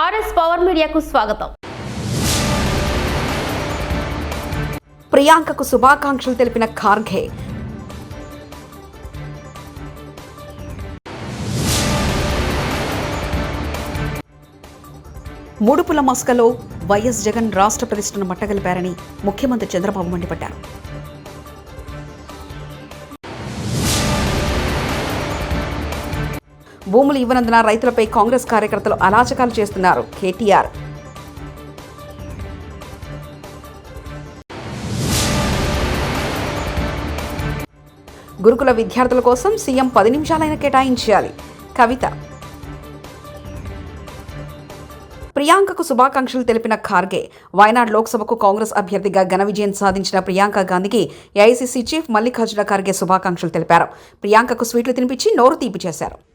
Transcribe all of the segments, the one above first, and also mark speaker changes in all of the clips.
Speaker 1: RS power మీడియాకు స్వాగతం.
Speaker 2: ప్రియాంకకు శుభాకాంక్షలు తెలిపిన ఖార్గే. ముడుపుల మస్కలో వైఎస్ జగన్ రాష్ట్ర ప్రతిష్టను మట్టగలిపారని ముఖ్యమంత్రి చంద్రబాబు మండిపడ్డారు. భూములు ఇవ్వనందున రైతులపై కాంగ్రెస్ కార్యకర్తలు అరాచకాలు చేస్తున్నారు. కేటీఆర్. గురుకుల విద్యార్థుల కోసం సీఎం పది నిమిషాలైన కేటాయించాలి. కవిత. ప్రియాంకకు శుభాకాంక్షలు తెలిపిన ఖార్గే వయనాడ్ లోక్సభకు కాంగ్రెస్ అభ్యర్థిగా ఘన విజయం సాధించిన ప్రియాంక గాంధీకి ఏఐసీసీ చీఫ్ మల్లికార్జున ఖార్గే శుభాకాంక్షలు తెలిపారు. ప్రియాంకకు స్వీట్లు తినిపించి నోరు తీపి చేశారు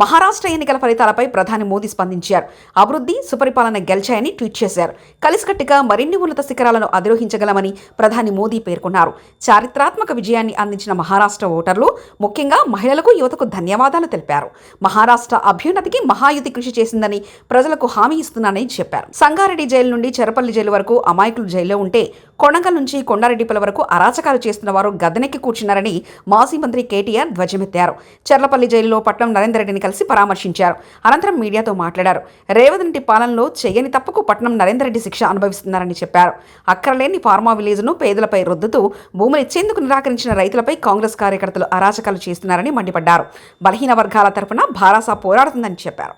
Speaker 2: మహారాష్ట్ర ఎన్నికల ఫలితాలపై ప్రధాని మోదీ స్పందించారు. అభివృద్ధి సుపరిపాలన గెలిచాయని ట్వీట్ చేశారు. కలిసికట్టుగా మరిన్ని ఉన్నత శిఖరాలను అధిరోహించగలమని ప్రధాని మోదీ పేర్కొన్నారు. చారిత్రాత్మక విజయాన్ని అందించిన మహారాష్ట్ర ఓటర్లు ముఖ్యంగా మహిళలకు యువతకు ధన్యవాదాలు తెలిపారు. మహారాష్ట్ర అభ్యున్నతికి మహాయుతి కృషి చేసిందని ప్రజలకు హామీ ఇస్తున్నానని చెప్పారు. సంగారెడ్డి జైలు నుండి చెరపల్లి జైలు వరకు అమాయకులు జైల్లో ఉంటే కొడంగల్ నుంచి కొండారెడ్డిపల్లి వరకు అరాచకాలు చేస్తున్న వారు గదనెక్కి కూర్చున్నారని మాజీ మంత్రి కేటీఆర్ ధ్వజమెత్తారు. చర్లపల్లి జైలులో పట్నం నరేందర్ రెడ్డిని కలిసి పరామర్శించారు. అనంతరం మీడియాతో మాట్లాడారు. రేవంత్ రెడ్డి పాలనలో చేయని తప్పుకు పట్నం నరేందర్ రెడ్డి శిక్ష అనుభవిస్తున్నారని చెప్పారు. అక్కరలేని ఫార్మా విలేజ్ను పేదలపై రుద్దుతూ భూములు ఇచ్చేందుకు నిరాకరించిన రైతులపై కాంగ్రెస్ కార్యకర్తలు అరాచకాలు చేస్తున్నారని మండిపడ్డారు. బలహీన వర్గాల తరపున భారాసా పోరాడుతుందని చెప్పారు.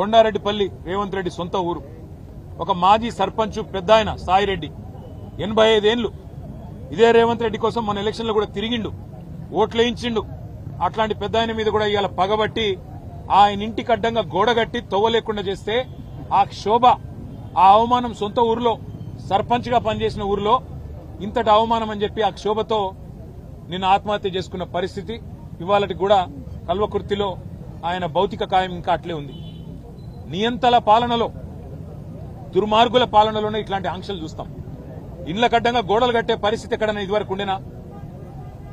Speaker 3: కొండారెడ్డిపల్లి రేవంత్ రెడ్డి సొంత ఊరు. ఒక మాజీ సర్పంచ్ పెద్ద ఆయన సాయిరెడ్డి. ఎనభై ఐదేళ్ళు ఇదే రేవంత్ రెడ్డి కోసం మన ఎలక్షన్లో కూడా తిరిగిండు. ఓట్లేయించిండు అట్లాంటి పెద్ద ఆయన మీద కూడా ఇవాళ పగబట్టి ఆయన ఇంటికి అడ్డంగా గోడ కట్టి తొవ్వలేకుండా చేస్తే ఆ క్షోభ ఆ అవమానం సొంత ఊరిలో సర్పంచ్గా పనిచేసిన ఊరిలో ఇంతటి అవమానం అని చెప్పి ఆ క్షోభతో నిన్న ఆత్మహత్య చేసుకున్న పరిస్థితి ఇవాళటి కూడా కల్వకుర్తిలో ఆయన భౌతిక కాయం ఇంకా అట్లే ఉంది. నియంతల పాలనలో దుర్మార్గుల పాలనలోనే ఇట్లాంటి ఆంక్షలు చూస్తాం. ఇండ్ల కడ్డంగా గోడలు కట్టే పరిస్థితి ఎక్కడన్నా ఇదివరకు ఉండేనా?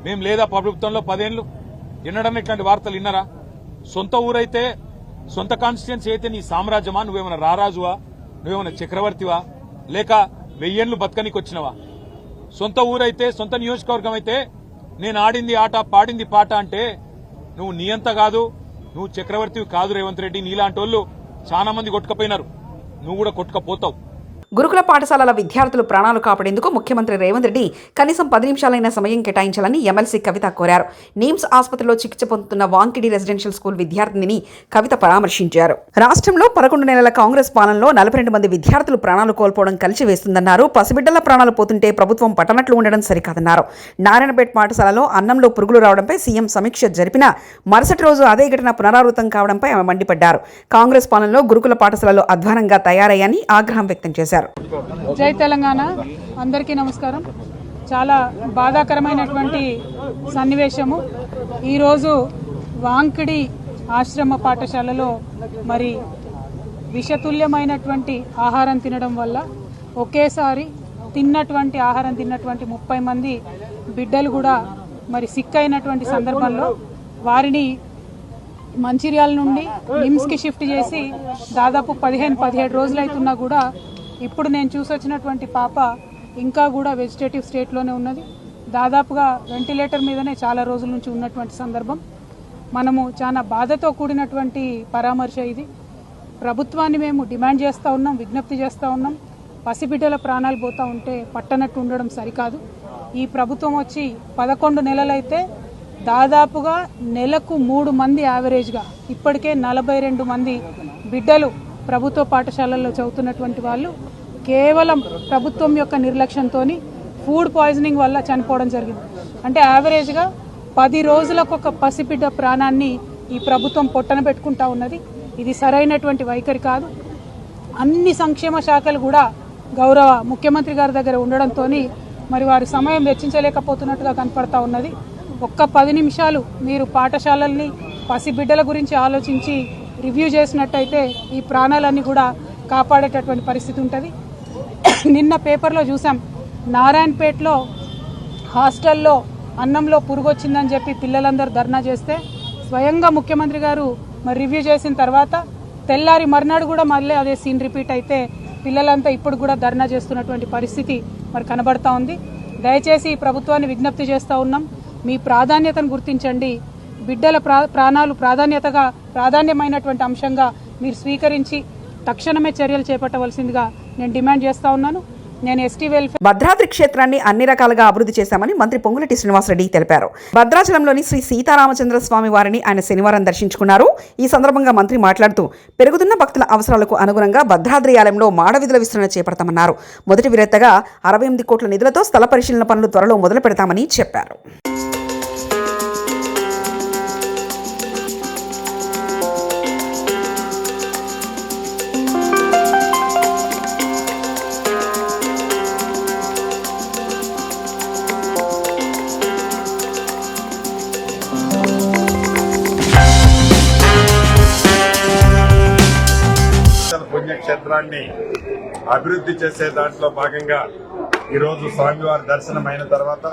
Speaker 3: మేం లేదా ప్రభుత్వంలో పదేళ్ళు ఎన్నడన్నా ఇట్లాంటి వార్తలు విన్నారా? సొంత ఊరైతే సొంత కాన్స్టిట్యున్సీ అయితే నీ సామ్రాజ్యమా? నువ్వేమైనా రారాజువా? నువ్వేమైనా చక్రవర్తివా? లేక వెయ్యేళ్ళు బతకనికి వచ్చినవా సొంత ఊరైతే సొంత నియోజకవర్గం అయితే నేను ఆడింది ఆట పాడింది పాట అంటే నువ్వు నీయంత కాదు నువ్వు చక్రవర్తివి కాదు రేవంత్ రెడ్డి. నీలాంటి వాళ్ళు చాలా మంది కొట్టుకపోయినారు. నువ్వు కూడా కొట్టుకపోతావు.
Speaker 2: గురుకుల పాఠశాలల విద్యార్థులు ప్రాణాలు కాపాడేందుకు ముఖ్యమంత్రి రేవంత్ రెడ్డి కనీసం పది నిమిషాలైన సమయం కేటాయించాలని ఎమ్మెల్సీ కవిత కోరారు. నిమ్స్ ఆసుపత్రిలో చికిత్స పొందుతున్న వాంకిడి రెసిడెన్షియల్ స్కూల్ విద్యార్థినిని కవిత పరామర్శించారు. రాష్ట్రంలో పదకొండు నెలల కాంగ్రెస్ పాలనలో నలభై రెండు మంది విద్యార్థులు ప్రాణాలు కోల్పోవడం కలిసి వేస్తుందన్నారు పసిబిడ్డల ప్రాణాలు పోతుంటే ప్రభుత్వం పట్టనట్లు ఉండడం సరికాదన్నారు. నారాయణపేట పాఠశాలలో అన్నంలో పురుగులు రావడంపై సీఎం సమీక్ష జరిపిన మరుసటి రోజు అదే ఘటన పునరావృతం కావడంపై ఆమె మండిపడ్డారు. కాంగ్రెస్ పాలనలో గురుకుల పాఠశాలలు అధ్వానంగా తయారయ్యాని ఆగ్రహం వ్యక్తం చేశారు.
Speaker 4: జై తెలంగాణ. అందరికీ నమస్కారం. చాలా బాధాకరమైనటువంటి సన్నివేశము. ఈరోజు వాంకిడి ఆశ్రమ పాఠశాలలో మరి విషతుల్యమైనటువంటి ఆహారం తినడం వల్ల ఒకేసారి తిన్నటువంటి ఆహారం తిన్నటువంటి ముప్పై మంది బిడ్డలు కూడా మరి సిక్ అయినటువంటి సందర్భంలో వారిని మంచిర్యాల నుండి నిమ్స్కి షిఫ్ట్ చేసి దాదాపు పదిహేను పదిహేడు రోజులు అవుతున్నా కూడా ఇప్పుడు నేను చూసొచ్చినటువంటి పాప ఇంకా కూడా వెజిటేటివ్ స్టేట్లోనే ఉన్నది. దాదాపుగా వెంటిలేటర్ మీదనే చాలా రోజుల నుంచి ఉన్నటువంటి సందర్భం. మనము చాలా బాధతో కూడినటువంటి పరామర్శ ఇది. ప్రభుత్వాన్ని మేము డిమాండ్ చేస్తూ ఉన్నాం విజ్ఞప్తి చేస్తూ ఉన్నాం. పసిబిడ్డల ప్రాణాలు పోతూ ఉంటే పట్టనట్టు ఉండడం సరికాదు. ఈ ప్రభుత్వం వచ్చి పదకొండు నెలలైతే దాదాపుగా నెలకు మూడు మంది యావరేజ్గా ఇప్పటికే నలభై రెండు మంది బిడ్డలు ప్రభుత్వ పాఠశాలల్లో చదువుతున్నటువంటి వాళ్ళు కేవలం ప్రభుత్వం యొక్క నిర్లక్ష్యంతో ఫుడ్ పాయిజనింగ్ వల్ల చనిపోవడం జరిగింది. అంటే యావరేజ్గా పది రోజులకు ఒక పసిబిడ్డ ప్రాణాన్ని ఈ ప్రభుత్వం పొట్టన పెట్టుకుంటా ఉన్నది. ఇది సరైనటువంటి వైఖరి కాదు. అన్ని సంక్షేమ శాఖలు కూడా గౌరవ ముఖ్యమంత్రి గారి దగ్గర ఉండడంతో మరి వారి సమయం వెచ్చించలేకపోతున్నట్టుగా కనపడతా ఉన్నది. ఒక్క పది నిమిషాలు మీరు పాఠశాలల్ని పసిబిడ్డల గురించి ఆలోచించి రివ్యూ చేసినట్టయితే ఈ ప్రాణాలన్నీ కూడా కాపాడేటటువంటి పరిస్థితి ఉంటుంది. నిన్న పేపర్లో చూసాం నారాయణపేటలో హాస్టల్లో అన్నంలో పురుగు వచ్చిందని చెప్పి పిల్లలందరూ ధర్నా చేస్తే స్వయంగా ముఖ్యమంత్రి గారు మరి రివ్యూ చేసిన తర్వాత తెల్లారి మర్నాడు కూడా మళ్ళీ అదే సీన్ రిపీట్ అయితే పిల్లలంతా ఇప్పుడు కూడా ధర్నా చేస్తున్నటువంటి పరిస్థితి మరి కనబడతా ఉంది. దయచేసి ఈ ప్రభుత్వాన్ని విజ్ఞప్తి చేస్తూ ఉన్నాం. మీ ప్రాధాన్యతను గుర్తించండి. బిడ్డల ప్రా ప్రాణాలు ప్రాధాన్యతగా ప్రాధాన్యమైనటువంటి అంశంగా మీరు స్వీకరించి తక్షణమే చర్యలు చేపట్టవలసిందిగా నేను డిమాండ్ చేస్తా ఉన్నాను. నేను ఎస్టీ వెల్ఫేర్
Speaker 2: భద్రాద్రి క్షేత్రాన్ని అన్ని రకాలుగా అభివృద్ధి చేశామని మంత్రి పొంగులటి శ్రీనివాసరెడ్డి తెలిపారు. భద్రాచలంలోని శ్రీ సీతారామచంద్ర స్వామి వారిని ఆయన శనివారం దర్శించుకున్నారు. ఈ సందర్భంగా మంత్రి మాట్లాడుతూ పెరుగుతున్న భక్తుల అవసరాలకు అనుగుణంగా భద్రాద్రి ఆలయంలో మాడవిధుల విస్తరణ చేపడతామన్నారు. మొదటి విడతగా అరవై ఎనిమిది కోట్ల నిధులతో స్థల పరిశీలన పనులు త్వరలో మొదలు పెడతామని చెప్పారు.
Speaker 5: క్షేత్రాన్ని అభివృద్ధి చేసే దాంట్లో భాగంగా ఈరోజు స్వామివారి దర్శనం అయిన తర్వాత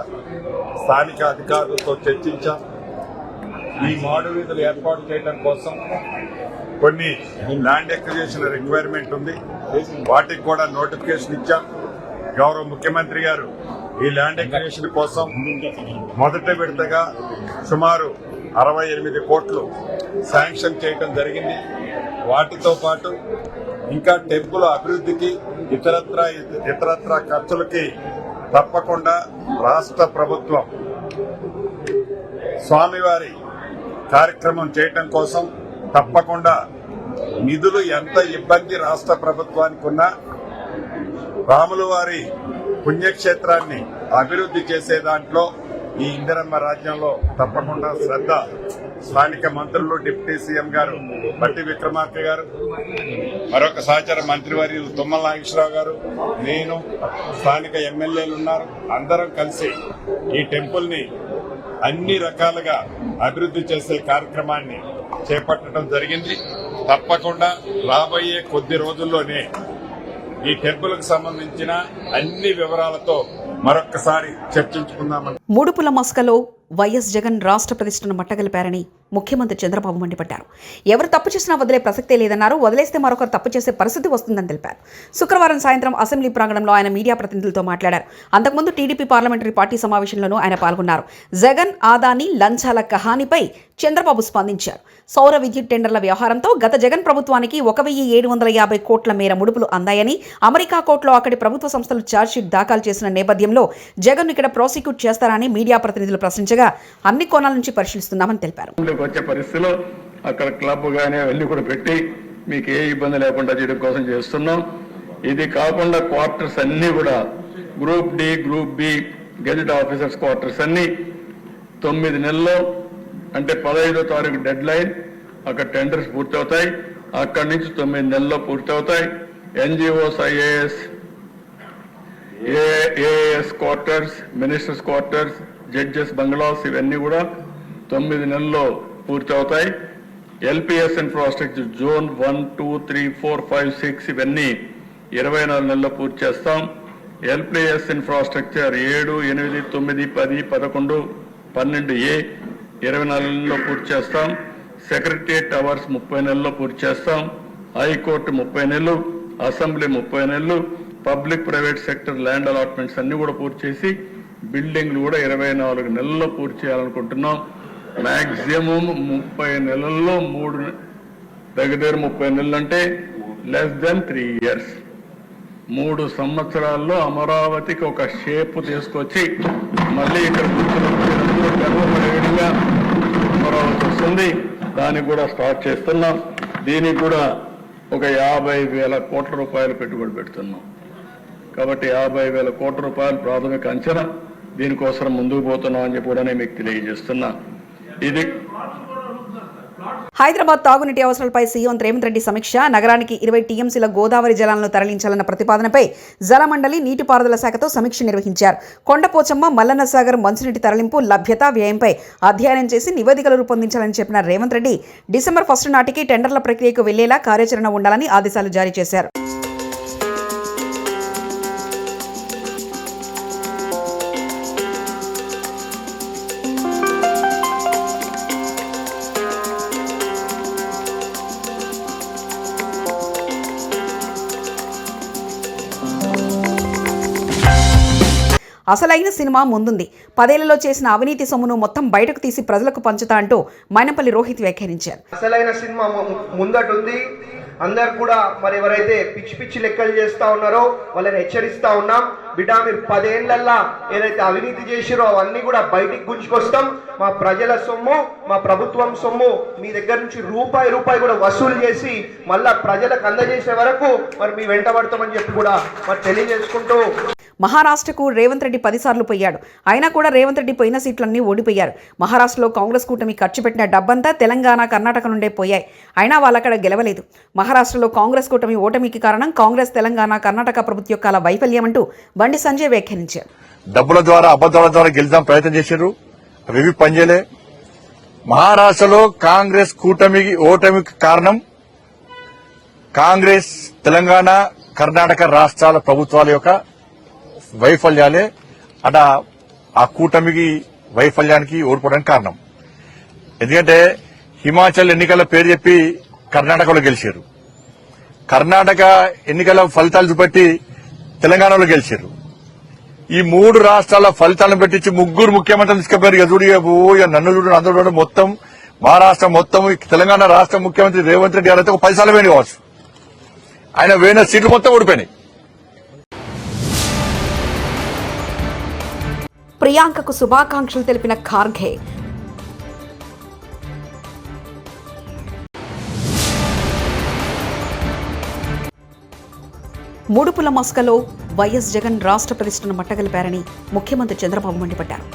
Speaker 5: స్థానిక అధికారులతో చర్చించాం. ఈ మాడు వీధులు ఏర్పాటు చేయడం కోసం కొన్ని ల్యాండ్ ఎక్విజిషన్ రిక్వైర్మెంట్ ఉంది. వాటికి కూడా నోటిఫికేషన్ ఇచ్చాం. గౌరవ ముఖ్యమంత్రి గారు ఈ ల్యాండ్ ఎక్విజిషన్ కోసం మొదట విడతగా సుమారు అరవై ఎనిమిది కోట్లు శాంక్షన్ చేయడం జరిగింది. వాటితో పాటు ఇంకా టెంపుల్ అభివృద్ధికి ఇతరత్ర ఇతరత్ర ఖర్చులకి తప్పకుండా రాష్ట్ర ప్రభుత్వం స్వామివారి కార్యక్రమం చేయటం కోసం తప్పకుండా నిధులు ఎంత ఇబ్బంది రాష్ట్ర ప్రభుత్వానికి ఉన్నా రాములు వారి పుణ్యక్షేత్రాన్ని అభివృద్ధి చేసే దాంట్లో ఈ ఇందిరమ్మ రాజ్యంలో తప్పకుండా శ్రద్ధ స్థానిక మంత్రులు డిప్యూటీ సీఎం గారు బట్టి విక్రమార్క గారు మరొక సహచర మంత్రివర్యులు తుమ్మల నాగేశ్వరరావు గారు నేను స్థానిక ఎమ్మెల్యేలు ఉన్నారు. అందరం కలిసి ఈ టెంపుల్ని అన్ని రకాలుగా అభివృద్ధి చేసే కార్యక్రమాన్ని చేపట్టడం జరిగింది. తప్పకుండా రాబోయే కొద్ది రోజుల్లోనే ఈ టెంపుల్కు సంబంధించిన అన్ని వివరాలతో మరొక్కసారి చర్చించుకుందామని.
Speaker 2: ముడుపుల మస్కలో వైఎస్ జగన్ రాష్ట్ర ప్రతిష్టను మట్టగలిపారని ముఖ్యమంత్రి చంద్రబాబు మండిపడ్డారు. ఎవరు తప్పు చేసినా వదిలే ప్రసక్తే లేదన్నారు. వదిలేస్తే మరొకరు తప్పు చేసే పరిస్థితి వస్తుందని తెలిపారు. శుక్రవారం సాయంత్రం అసెంబ్లీ ప్రాంగణంలో ఆయన మీడియా ప్రతినిధులతో మాట్లాడారు. అంతకుముందు టీడీపీ పార్లమెంటరీ పార్టీ సమావేశంలోనూ ఆయన పాల్గొన్నారు. జగన్ ఆదాని లంచాల కహానిపై చంద్రబాబు స్పందించారు. సౌర విద్యుత్ టెండర్ల వ్యవహారంతో గత జగన్ ప్రభుత్వానికి ఒక వెయ్యి ఏడు వందల యాభై కోట్ల మేర ముడుపులు అందాయని అమెరికా కోర్టులో అక్కడి ప్రభుత్వ సంస్థలు ఛార్జ్షీట్ దాఖలు చేసిన నేపథ్యంలో జగన్ ఇక్కడ ప్రాసిక్యూట్ చేస్తారని మీడియా ప్రతినిధులు ప్రశ్నించగా అన్ని కోణాల నుంచి పరిశీలిస్తున్నామని తెలిపారు.
Speaker 6: వచ్చే పరిస్థితిలో అక్కడ క్లబ్ గానే వెళ్ళి కూడా పెట్టి మీకు ఏ ఇబ్బంది లేకుండా చేయడం కోసం చేస్తున్నాం. ఇది కాకుండా క్వార్టర్స్ అన్ని కూడా group D group B gazette officers quarters అన్ని తొమ్మిది నెలల్లో అంటే పదహైదో తారీఖు డెడ్ లైన్ అక్కడ టెండర్స్ పూర్తవుతాయి. అక్కడి నుంచి తొమ్మిది నెలల్లో పూర్తవుతాయి. NGOs IAS AAS quarters ministers quarters judges bungalows ఇవన్నీ కూడా తొమ్మిది నెలల్లో పూర్తవుతాయి. LPS infrastructure zone one two three four five six ఇవన్నీ ఇరవై నాలుగు నెలల్లో పూర్తి చేస్తాం. ఎల్పిఎస్ ఇన్ఫ్రాస్ట్రక్చర్ ఏడు ఎనిమిది తొమ్మిది పది పదకొండు పన్నెండు ఏ ఇరవై నాలుగు నెలల్లో పూర్తి చేస్తాం. సెక్రటరియట్ అవర్స్ ముప్పై నెలల్లో పూర్తి చేస్తాం. హైకోర్టు ముప్పై నెలలు అసెంబ్లీ ముప్పై నెలలు public private sector land allotments అన్ని కూడా పూర్తి చేసి బిల్డింగ్లు కూడా ఇరవై నాలుగు నెలల్లో పూర్తి చేయాలనుకుంటున్నాం. మ్యాక్సిమం ముప్పై నెలల్లో మూడు దగ్గర దగ్గర ముప్పై నెలలు అంటే లెస్ దెన్ త్రీ ఇయర్స్ మూడు సంవత్సరాల్లో అమరావతికి ఒక షేప్ తీసుకొచ్చి మళ్ళీ ఇక్కడ కూర్చొని గర్వపడే విధంగా అమరావతి వస్తుంది దానికి కూడా స్టార్ట్ చేస్తున్నాం. దీనికి కూడా ఒక యాభై వేల కోట్ల రూపాయలు పెట్టుబడి పెడుతున్నాం. కాబట్టి యాభై వేల కోట్ల రూపాయలు ప్రాథమిక అంచనా. దీనికోసం ముందుకు పోతున్నాం అని చెప్పి కూడా నేను మీకు తెలియజేస్తున్నా. ఇది
Speaker 2: హైదరాబాద్ తాగునీటి అవసరాలపై సీఎం రేవంత్ రెడ్డి సమీక్ష. నగరానికి ఇరవై టీఎంసీల గోదావరి జలాలను తరలించాలన్న ప్రతిపాదనపై జలమండలి నీటిపారుదల శాఖతో సమీక్ష నిర్వహించారు. కొండపోచమ్మ మల్లన్న సాగర్ మంచినీటి తరలింపు లభ్యత వ్యయంపై అధ్యయనం చేసి నివేదికలు రూపొందించాలని చెప్పిన రేవంత్ రెడ్డి డిసెంబర్ ఫస్ట్ నాటికి టెండర్ల ప్రక్రియకు వెళ్ళేలా కార్యాచరణ ఉండాలని ఆదేశాలు జారీ చేశారు. అసలైన సినిమా ముందుంది. పదేళ్ళలో చేసిన అవినీతి సొమ్మును మొత్తం బయటకు తీసి ప్రజలకు పంచుతా అంటూ మైనపల్లి రోహిత్ వ్యాఖ్యానించారు.
Speaker 7: అసలైన సినిమా ముందటుంది. అందరు కూడా మరి ఎవరైతే పిచ్చి పిచ్చి లెక్కలు చేస్తా ఉన్నారో వాళ్ళని హెచ్చరిస్తా ఉన్నాం. బిడ్డ మీరు పదేళ్ళల్లా ఏదైతే అవినీతి చేసిరో అవన్నీ కూడా బయటికి గుంజుకొస్తాం. మా ప్రజల సొమ్ము మా ప్రభుత్వం సొమ్ము మీ దగ్గర నుంచి రూపాయి రూపాయి కూడా వసూలు చేసి మళ్ళా ప్రజలకు అందజేసే వరకు మరి మీ వెంట పడతామని చెప్పి కూడా మరి తెలియజేసుకుంటూ
Speaker 2: మహారాష్ట్రకు రేవంత్ రెడ్డి పదిసార్లు పోయాడు. అయినా కూడా రేవంత్ రెడ్డి పోయిన సీట్లన్నీ ఓడిపోయారు. మహారాష్ట్రలో కాంగ్రెస్ కూటమి ఖర్చు పెట్టిన డబ్బంతా తెలంగాణ కర్ణాటక నుండే పోయాయి. అయినా వాళ్ళక్కడ గెలవలేదు. మహారాష్ట్రలో కాంగ్రెస్ కూటమి ఓటమికి కారణం కాంగ్రెస్ తెలంగాణ కర్ణాటక ప్రభుత్వ వైఫల్యం అంటూ బండి సంజయ్ వ్యాఖ్యానించారు.
Speaker 8: డబ్బుల ద్వారా అబద్దాల ద్వారా గెలిచాం ప్రయత్నం చేశారు. అవి పనిచేయలే. మహారాష్ట్రలో కాంగ్రెస్ కూటమికి ఓటమికి కారణం కాంగ్రెస్ తెలంగాణ కర్ణాటక రాష్ట్రాల ప్రభుత్వాల యొక్క వైఫల్యాలే. అట ఆ కూటమికి వైఫల్యానికి ఓడిపోవడానికి కారణం. ఎందుకంటే హిమాచల్ ఎన్నికల పేరు చెప్పి కర్ణాటకలో గెలిచారు. కర్ణాటక ఎన్నికల ఫలితాలు చూపెట్టి తెలంగాణలో గెలిచారు. ఈ మూడు రాష్ట్రాల ఫలితాలను పెట్టించి ముగ్గురు ముఖ్యమంత్రులు తీసుకుపోయారు ఇక చూడు నన్ను చూడు అందరూ చూడు మొత్తం. మహారాష్ట్ర మొత్తం తెలంగాణ రాష్ట్ర ముఖ్యమంత్రి రేవంత్ రెడ్డి గారు అయితే ఒక పది సార్లు వేణి కావచ్చు. ఆయన వేణ సీట్లు మొత్తం ఓడిపోయినాయి
Speaker 2: ప్రియాంకకు శుభాకాంక్షలు తెలిపిన ఖార్గే. ముడుపుల మస్కలో వైఎస్ జగన్ రాష్ట్ర ప్రతిష్టను మట్టగలిపారని ముఖ్యమంత్రి చంద్రబాబు మండిపడ్డారు.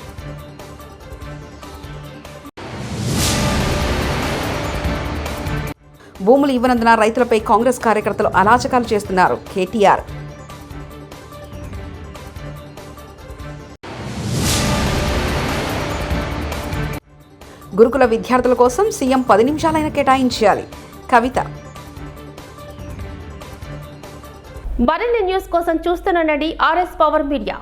Speaker 2: భూములు ఇవ్వనందున రైతులపై కాంగ్రెస్ కార్యకర్తలు అరాచకాలు చేస్తున్నారు కేటీఆర్. గురుకుల విద్యార్థుల కోసం సీఎం పది నిమిషాలైనా కేటాయించాలి. కవిత
Speaker 1: మరిన్ని న్యూస్ కోసం చూస్తున్న ఆర్ఎస్ పవర్ మీడియా.